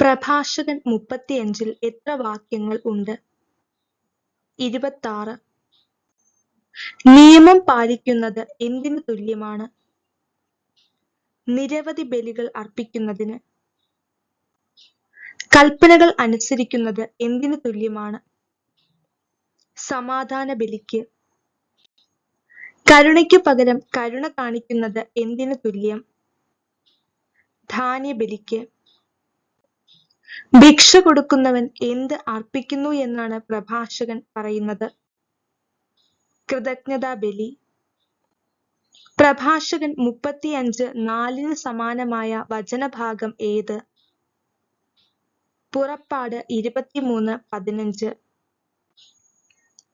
പ്രഭാഷകൻ മുപ്പത്തിയഞ്ചിൽ എത്ര വാക്യങ്ങൾ ഉണ്ട്? ഇരുപത്താറ്. നിയമം പാലിക്കുന്നത് എന്തിനു തുല്യമാണ്? നിരവധി ബലികൾ അർപ്പിക്കുന്നതിന്. കൽപ്പനകൾ അനുസരിക്കുന്നത് എന്തിനു തുല്യമാണ്? സമാധാന ബലിക്ക്. കരുണയ്ക്ക് പകരം കരുണ കാണിക്കുന്നത് എന്തിനു തുല്യം? ധാന്യബലിക്ക്. ഭിക്ഷ കൊടുക്കുന്നവൻ എന്ത് അർപ്പിക്കുന്നു എന്നാണ് പ്രഭാഷകൻ പറയുന്നത്. കൃതജ്ഞതാ ബലി. പ്രഭാഷകൻ മുപ്പത്തിയഞ്ച് നാലിന് സമാനമായ വചനഭാഗം ഏത്? പുറപ്പാട് ഇരുപത്തിമൂന്ന് പതിനഞ്ച്.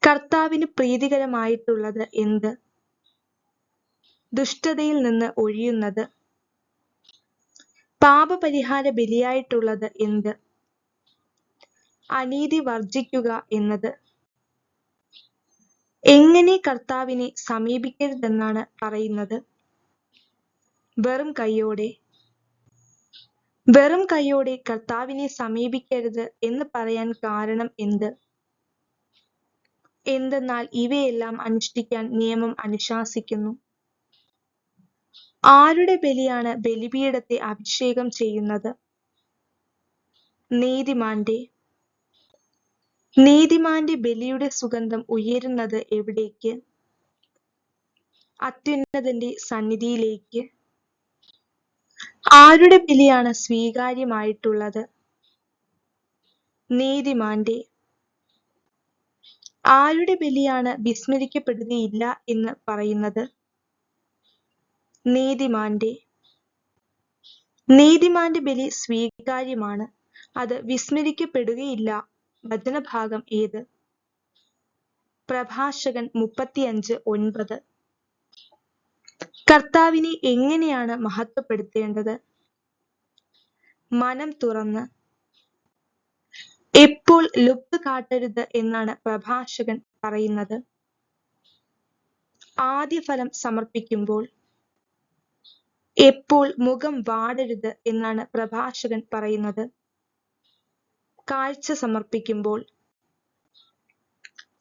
കർത്താവിന് പ്രീതികരമായിട്ടുള്ളത് എന്ത്? ദുഷ്ടതയിൽ നിന്ന് ഒഴിയുന്നത്. പാപപരിഹാര ബലിയായിട്ടുള്ളത് എന്ത്? അനീതി വർജിക്കുക എന്നത്. എങ്ങനെ കർത്താവിനെ സമീപിക്കരുതെന്നാണ് പറയുന്നത്? വെറും കൈയോടെ. വെറും കൈയോടെ കർത്താവിനെ സമീപിക്കരുത് എന്ന് പറയാൻ കാരണം എന്ത്? എന്തെന്നാൽ ഇവയെല്ലാം അനുഷ്ഠിക്കാൻ നിയമം അനുശാസിക്കുന്നു. ആരുടെ ബലിയാണ് ബലിപീഠത്തെ അഭിഷേകം ചെയ്യുന്നത്? നീതിമാന്റെ. നീതിമാന്റെ ബലിയുടെ സുഗന്ധം ഉയരുന്നത് എവിടേക്ക്? അത്യുന്നതന്റെ സന്നിധിയിലേക്ക്. ആരുടെ ബലിയാണ് സ്വീകാര്യമായിട്ടുള്ളത്? നീതിമാന്റെ. ആരുടെ ബലിയാണ് വിസ്മരിക്കപ്പെടുകയില്ല എന്ന് പറയുന്നത്? നീതിമാന്റെ. നീതിമാന്റെ ബലി സ്വീകാര്യമാണ്. അത് വിസ്മരിക്കപ്പെടുകയില്ല. വചനഭാഗം ഏത്? പ്രഭാഷകൻ മുപ്പത്തിയഞ്ച് ഒൻപത്. കർത്താവിനെ എങ്ങനെയാണ് മഹത്വപ്പെടുത്തേണ്ടത്? മനം തുറന്ന്. എപ്പോൾ ലുപ്ത് കാട്ടരുത് എന്നാണ് പ്രഭാഷകൻ പറയുന്നത്. ആദ്യ ഫലം സമർപ്പിക്കുമ്പോൾ എപ്പോൾ മുഖം വാടരുത് എന്നാണ് പ്രഭാഷകൻ പറയുന്നത്. കാഴ്ച സമർപ്പിക്കുമ്പോൾ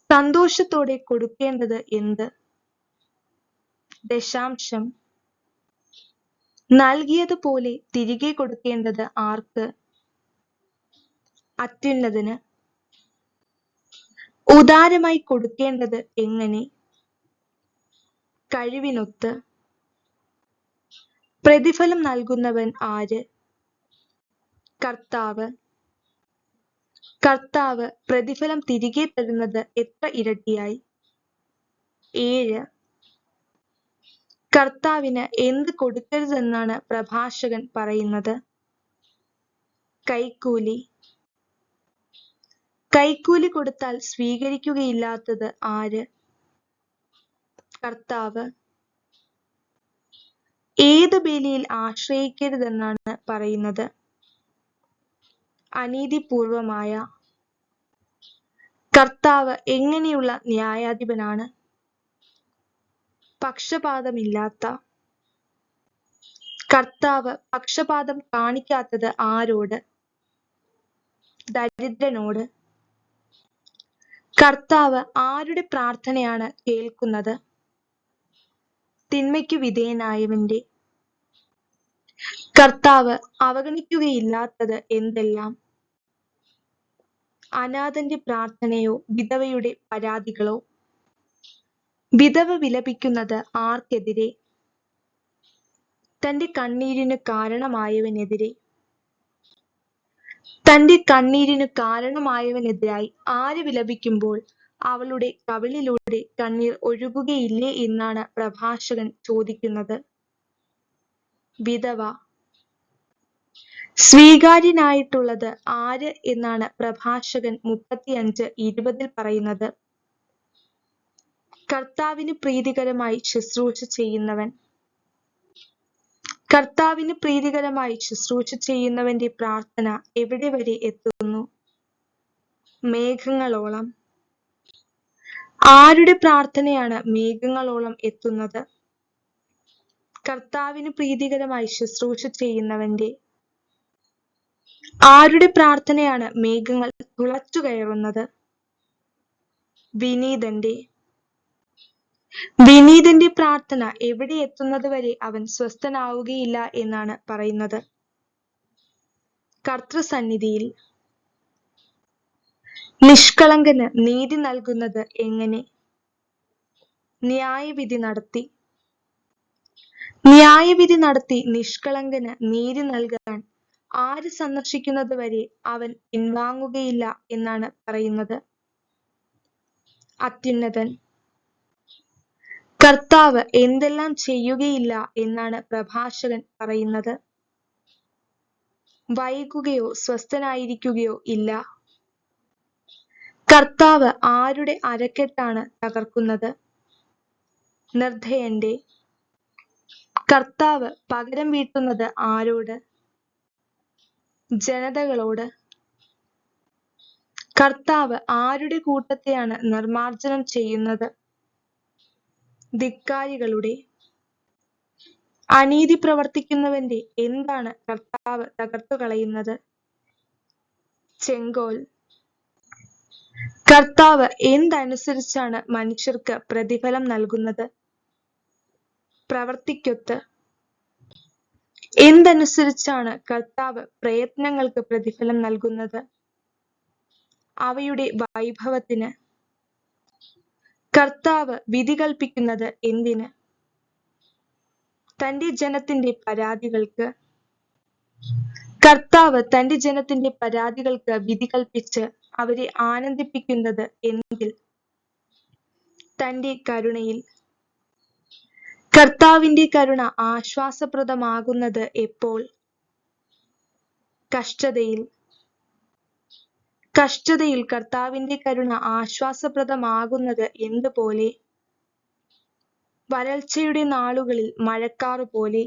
സന്തോഷത്തോടെ കൊടുക്കേണ്ടത് എന്ത്? ദശാംശം. നൽകിയതുപോലെ തിരികെ കൊടുക്കേണ്ടത് ആർക്ക്? അത്യുന്നതന്. ഉദാരമായി കൊടുക്കേണ്ടത് എങ്ങനെ? കഴിവിനൊത്ത്. പ്രതിഫലം നൽകുന്നവൻ ആര്? കർത്താവ്. കർത്താവ് പ്രതിഫലം തിരികെ തരുന്നത് എത്ര ഇരട്ടിയായി? ഏഴ്. കർത്താവിന് എന്ത് കൊടുക്കരുതെന്നാണ് പ്രഭാഷകൻ പറയുന്നത്? കൈക്കൂലി. കൈക്കൂലി കൊടുത്താൽ സ്വീകരിക്കുകയില്ലാത്തത് ആര്? കർത്താവ്. ഏത് ബലിയിൽ ആശ്രയിക്കരുതെന്നാണ് പറയുന്നത്? അനീതിപൂർവമായ കർത്താവ് എങ്ങനെയുള്ള ന്യായാധിപനാണ്? പക്ഷപാതമില്ലാത്ത കർത്താവ് പക്ഷപാതം കാണിക്കാത്തത് ആരോട്? ദരിദ്രനോട്? കർത്താവ് ആരുടെ പ്രാർത്ഥനയാണ് കേൾക്കുന്നത്? തിന്മയ്ക്കു വിധേയനായവന്റെ കർത്താവ് അവഗണിക്കുകയില്ലാത്തത് എന്തെല്ലാം? അനാഥന്റെ പ്രാർത്ഥനയോ വിധവയുടെ പരാതികളോ? വിധവ വിലപിക്കുന്നത് ആർക്കെതിരെ? തന്റെ കണ്ണീരിന് കാരണമായവനെതിരെ? തന്റെ കണ്ണീരിന് കാരണമായവനെതിരായി ആര് വിലപിക്കുമ്പോൾ അവളുടെ കവിളിലൂടെ കണ്ണീർ ഒഴുകുകയില്ലേ എന്നാണ് പ്രഭാഷകൻ ചോദിക്കുന്നത്. വിധവ സ്വീകാര്യനായിട്ടുള്ളത് ആര്? എന്നാണ് പ്രഭാഷകൻ മുപ്പത്തിയഞ്ച് ഇരുപതിൽ പറയുന്നത്. കർത്താവിന് പ്രീതികരമായി ശുശ്രൂഷ ചെയ്യുന്നവൻ. കർത്താവിന് പ്രീതികരമായി ശുശ്രൂഷ ചെയ്യുന്നവന്റെ പ്രാർത്ഥന എവിടെ വരെ എത്തുന്നു? മേഘങ്ങളോളം. ആരുടെ പ്രാർത്ഥനയാണ് മേഘങ്ങളോളം എത്തുന്നത്? കർത്താവിന് പ്രീതികരമായി ശുശ്രൂഷ ചെയ്യുന്നവന്റെ ആരുടെ പ്രാർത്ഥനയാണ് മേഘങ്ങൾ തുളച്ചു കയറുന്നത്? വിനീതന്റെ. വിനീതന്റെ പ്രാർത്ഥന എവിടെ എത്തുന്നത് വരെ അവൻ സ്വസ്ഥനാവുകയില്ല എന്നാണ് പറയുന്നത്. കർത്തൃസന്നിധിയിൽ. നിഷ്കളങ്കന് നീതി നൽകുന്നത് എങ്ങനെ? ന്യായവിധി നടത്തി. ന്യായവിധി നടത്തി നിഷ്കളങ്കന് നീതി നൽകാൻ ആര് സന്ദർശിക്കുന്നത് വരെ അവൻ പിൻവാങ്ങുകയില്ല എന്നാണ് പറയുന്നത്. അത്യുന്നതൻ. കർത്താവ് എന്തെല്ലാം ചെയ്യുകയില്ല എന്നാണ് പ്രഭാഷകൻ പറയുന്നത്. വൈകുകയോ സ്വസ്ഥനായിരിക്കുകയോ ഇല്ല. കർത്താവ് ആരുടെ അരക്കെട്ടാണ് തകർക്കുന്നത്? നിർദ്ധയന്റെ. കർത്താവ് പകരം വീട്ടുന്നത് ആരോട്? ജനതകളോട്. കർത്താവ് ആരുടെ കൂട്ടത്തെയാണ് നിർമാർജനം ചെയ്യുന്നത്? ധിക്കാരികളുടെ. അനീതി പ്രവർത്തിക്കുന്നവന്റെ എന്താണ് കർത്താവ് തകർത്തു കളയുന്നത് ചെങ്കോൽ. കർത്താവ് എന്തനുസരിച്ചാണ് മനുഷ്യർക്ക് പ്രതിഫലം നൽകുന്നത്? പ്രവർത്തിക്കൊത്ത്. എന്തനുസരിച്ചാണ് കർത്താവ് പ്രയത്നങ്ങൾക്ക് പ്രതിഫലം നൽകുന്നത്? അവയുടെ വൈഭവത്തിന്. കർത്താവ് വിധി കൽപ്പിക്കുന്നത് എന്തിന്? തന്റെ ജനത്തിന്റെ പരാതികൾക്ക്. കർത്താവ് തന്റെ ജനത്തിന്റെ പരാതികൾക്ക് വിധി കൽപ്പിച്ച് അവരെ ആനന്ദിപ്പിക്കുന്നത് എങ്കിൽ തന്റെ കരുണയിൽ. കർത്താവിന്റെ കരുണ ആശ്വാസപ്രദമാകുന്നത് എപ്പോൾ? കഷ്ടതയിൽ. കഷ്ടതയിൽ കർത്താവിന്റെ കരുണ ആശ്വാസപ്രദമാകുന്നത് എന്തുപോലെ? വരൾച്ചയുടെ നാളുകളിൽ മഴക്കാറ് പോലെ